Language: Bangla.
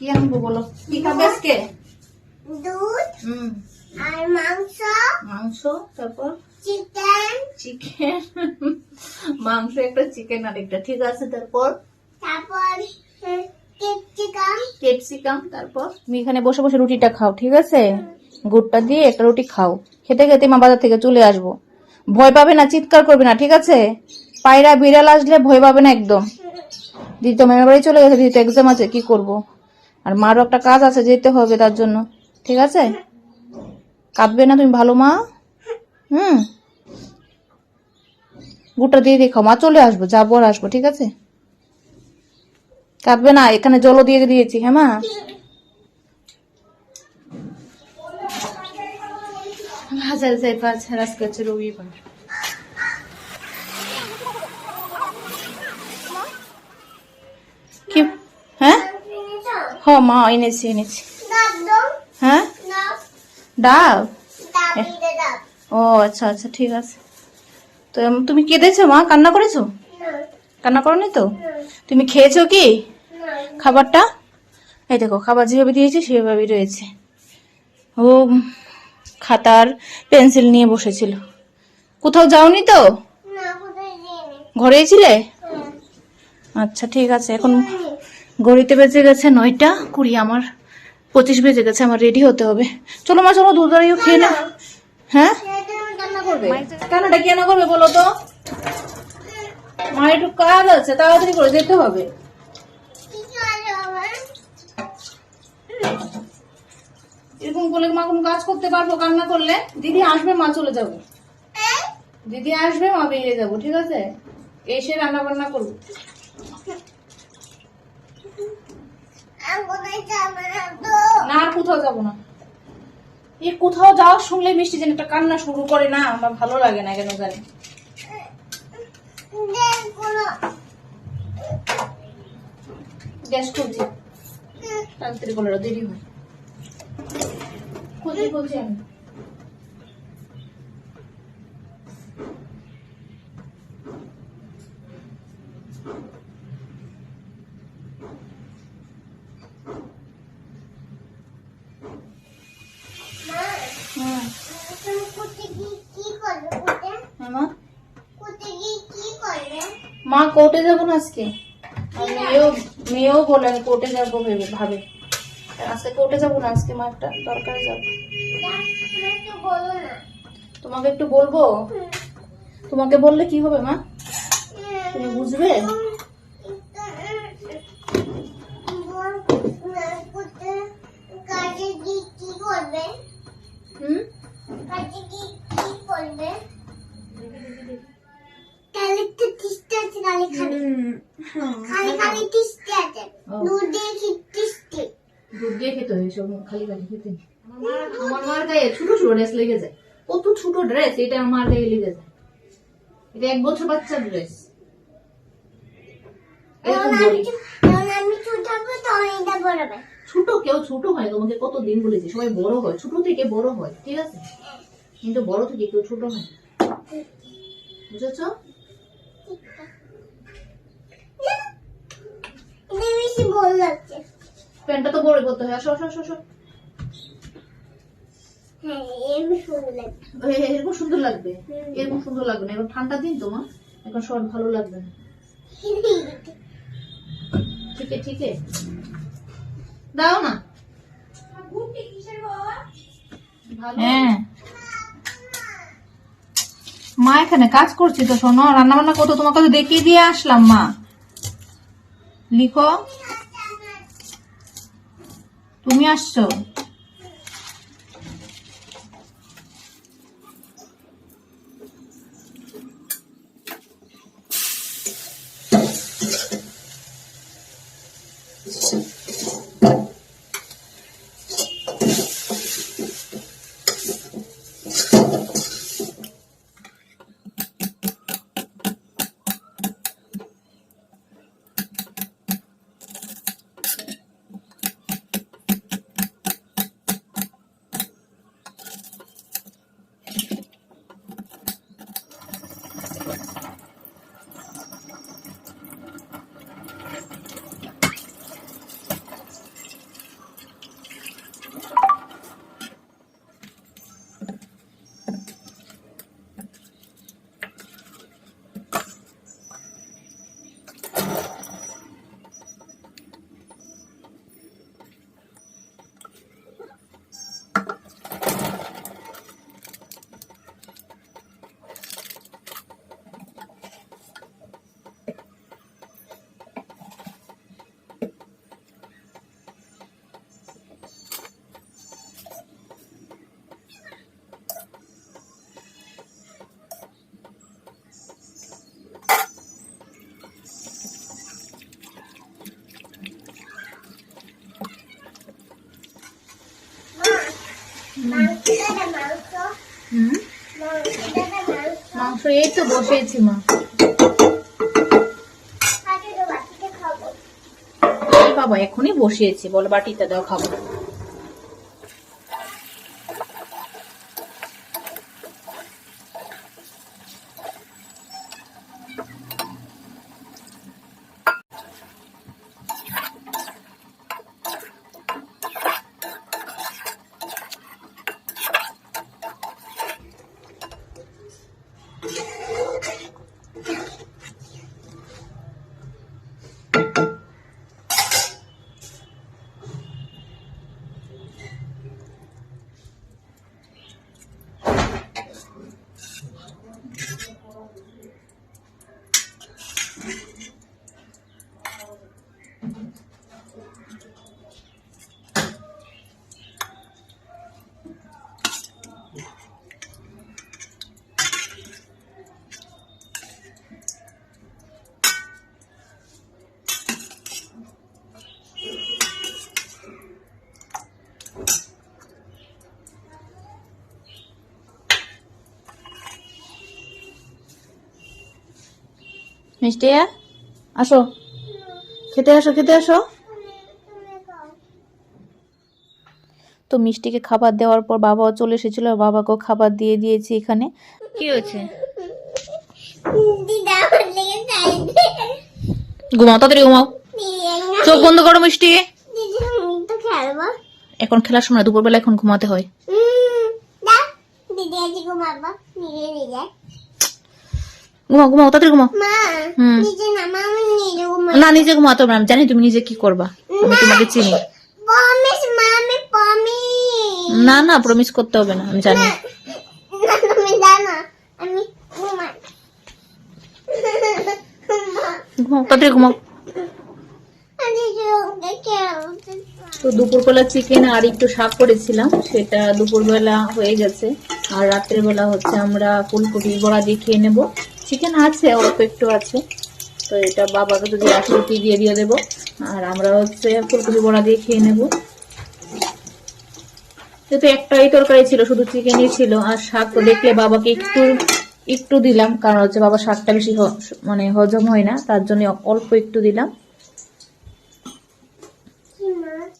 কি আনব বলো? কি খাবে আজকে? দুধ হুম। আর মাংস। মাংস তারপর? চিকেন। চিকেন। মাংস একটা চিকেন আর একটা ঠিক আছে তারপর? তারপর ক্যাপসিকাম। তারপর? তুমি এখানে বসে বসে রুটিটা খাও ঠিক আছে? গুড়টা দিয়ে একটা রুটি খাও। খেতে খেতে মা বাজার থেকে চলে আসব। ভয় পাবে না চিৎকার করবে না ঠিক আছে? পায়রা বিড়াল আসলে ভয় পাবে না একদম। দিদি তো মেমের বাড়ি চলে গেছে দিদি তো এক্সাম আছে কি করব? আর মারও একটা কাজ আছে, যেতে হবে তার জন্য। ঠিক আছে? কাঁদবে না তুমি, ভালো মা? হুম? গুড়টা দিয়ে খাও। মা, চলে আসব যাব আর আসব, ঠিক আছে? কাঁদবে না, এখানে জলও দিয়ে দিয়েছি হ্যাঁ মা? হাজার যাই পাঁচ রবিবার মা এনেছি এনেছি। হ্যাঁ? ডাব? ও আচ্ছা আচ্ছা ঠিক আছে। তো তুমি কেঁদেছো মা? কান্না করেছ? কান্না করনি তো? তুমি খেয়েছো কি? খাবারটা? এই দেখো খাবার যেভাবে দিয়েছি সেভাবেই রয়েছে। ও খাতার পেন্সিল নিয়ে বসেছিল। কোথাও যাওনি তো? ঘরেই ছিলে? আচ্ছা ঠিক আছে এখন। ঘড়িতে বেজে গেছে নয়টা। কুড়ি, আমার পঁচিশ বেজে গেছে, আমার রেডি হতে হবে। চলো মা, চলো দুধ দাঁড়িয়ে খেয়ে না হ্যাঁ? কেনটা কেন করবে বলো তো? মা একটু কাজ আছে, তাড়াতাড়ি করে যেতে হবে। এরকম করলে মা কোনো কাজ করতে পারব, কান্না করলে? দিদি আসবে, মা চলে যাব। দিদি আসবে, মা বেরিয়ে যাব, ঠিক আছে? এসে রান্না বান্না করব। না কোথাও যাব না। এ কোথাও যাওয়া শুনলে মিষ্টি যেন একটা কান্না শুরু করে। না, আমার ভালো লাগে না কেন জানি। গ্যাস খুলছি দেরি হয়। খুলছি খুলছি আমি? মা। মা কোর্টে যাব না আজকে? মেয়েও মেয়েও বলে আমি কোর্টে যাব ভেবে ভাবে। আজকে কোর্টে যাব না আজকে মা একটা দরকারে যাব। তোমাকে একটু বলব? তোমাকে বললে কি হবে মা? তুমি বুঝবে হুম কালি তো টিস্টে আছে কালি খালি খালি খালি টিস্টে আছে ও। দুধ দিয়ে কি টিস্টে দুধ দিয়ে খেতে হয় সব খালি খালি খেতে নেই। আমার মার গায়ে ছোট ছোট ড্রেস লেগে যায়। কত ছোট ড্রেস এটা আমার গায়ে লেগে যায়। এটা এক বছর বাচ্চার ড্রেস এরকম বলি। যখন আমি ছোট হব তখন এটা বড় কেউ ছোট হয় তোমাকে কত দিন বলেছি সবাই বড় হয় ছোট থেকে বড় হয় ঠিক আছে? কিন্তু বড় থেকে কেউ ছোট হয়। বুঝেছ? প্যান্টটা তো বড় করতে হয়। আসো আসো আসো, আসো হ্যাঁ এমনি সুন্দর লাগছে এ- এরকম সুন্দর লাগবে। এরকম সুন্দর লাগবে না। এখন ঠান্ডা দিন তোমার এখন ভালো লাগবে না। ঠিক ঠিক দাও না। হ্যাঁ। মা এখানে কাজ করছি তো, শোনো রান্না বান্না করতো তোমাকে তো দেখিয়ে দিয়ে আসলাম, মা। লিখো। তুমি আসছো। মাংস এই তো বসিয়েছি মা। বাবা এখনই বসিয়েছি। বলো বাটিতে দাও খাব। মিষ্টি আসো। খেতে আসো খেতে আসো। তো মিষ্টিকে খাবার দেওয়ার পর বাবাও চলে এসেছিল বাবাকেও খাবার দিয়ে দিয়েছি এখানে। কি হয়েছে? ঘুমাও তাড়াতাড়ি ঘুমাও। চোখ বন্ধ করো মিষ্টি এখন খেলার সময় দুপুরবেলা এখন ঘুমাতে হয়। দিদি আজকে ঘুমাবো। নিজে নিজে ঘুমাও ঘুমাও তাড়াতাড়ি ঘুমাও। না নিজে হবে না, আমি জানি তুমি নিজে কি করবা। আমি তোমাকে চিনি। না না প্রমিস করতে হবে না আমি জানি। ঘুমাও তাড়াতাড়ি ঘুমাও। তো দুপুরবেলা চিকেন আর একটু শাক করেছিলাম সেটা দুপুরবেলা হয়ে গেছে। আর রাত্রের বেলা হচ্ছে আমরা ফুলকপি বড়া দিয়ে খেয়ে নেব। চিকেন আছে অল্প একটু আছে। তো এটা বাবাকে যদি রুটি দিয়ে দিয়ে দেবো, আর আমরা হচ্ছে ফুলকপি বড়া দিয়ে খেয়ে নেব। যেহেতু একটাই তরকারি ছিল, শুধু চিকেনই ছিল, আর শাক তো দেখলে বাবাকে একটু একটু দিলাম, কারণ হচ্ছে বাবা শাকটা বেশি মানে হজম হয় না, তার জন্য অল্প একটু দিলাম।